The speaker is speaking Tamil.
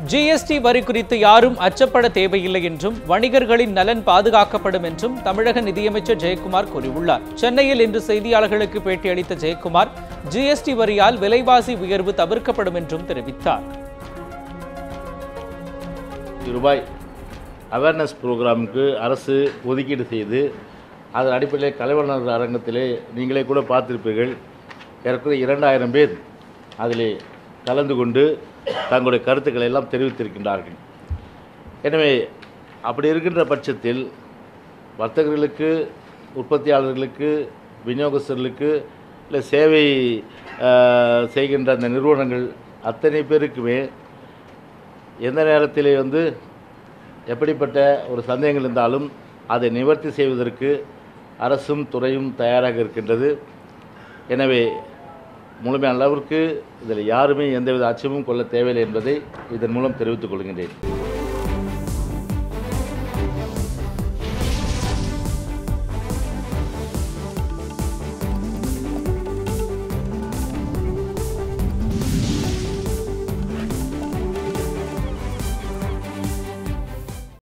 ஜிஎஸ்டி வரி குறித்து யாரும் அச்சப்பட தேவையில்லை என்றும் வணிகர்களின் நலன் பாதுகாக்கப்படும் என்றும் தமிழக நிதியமைச்சர் ஜெயக்குமார் கூறியுள்ளார். சென்னையில் இன்று செய்தியாளர்களுக்கு பேட்டியளித்த ஜெயக்குமார் ஜிஎஸ்டி வரியால் விலைவாசி உயர்வு தவிர்க்கப்படும் என்றும் தெரிவித்தார். ரூபாய் அவேர்னஸ் ப்ரோக்ராமுக்கு அரசு ஒதுக்கீடு செய்து அதன் அடிப்படையில் கலைவனர் அரங்கத்திலே நீங்களே கூட பார்த்திருப்பீர்கள். ஏற்கனவே இரண்டாயிரம் பேர் அதில் கலந்து கொண்டு தங்களுடைய கருத்துக்களை எல்லாம் தெரிவித்திருக்கின்றார்கள். எனவே அப்படி இருக்கின்ற பட்சத்தில் வர்த்தகர்களுக்கு உற்பத்தியாளர்களுக்கு விநியோகஸ்தர்களுக்கு இல்லை சேவை செய்கின்ற அந்த நிறுவனங்கள் அத்தனை பேருக்குமே எந்த நேரத்திலே வந்து எப்படிப்பட்ட ஒரு சந்தேகங்கள் இருந்தாலும் அதை நிவர்த்தி செய்வதற்கு அரசும் துறையும் தயாராக இருக்கின்றது. எனவே முழுமையான அளவிற்கு இதில் யாருமே எந்தவித அச்சமும் கொள்ள தேவையில்லை என்பதை இதன் மூலம் தெரிவித்துக் கொள்கின்றேன்.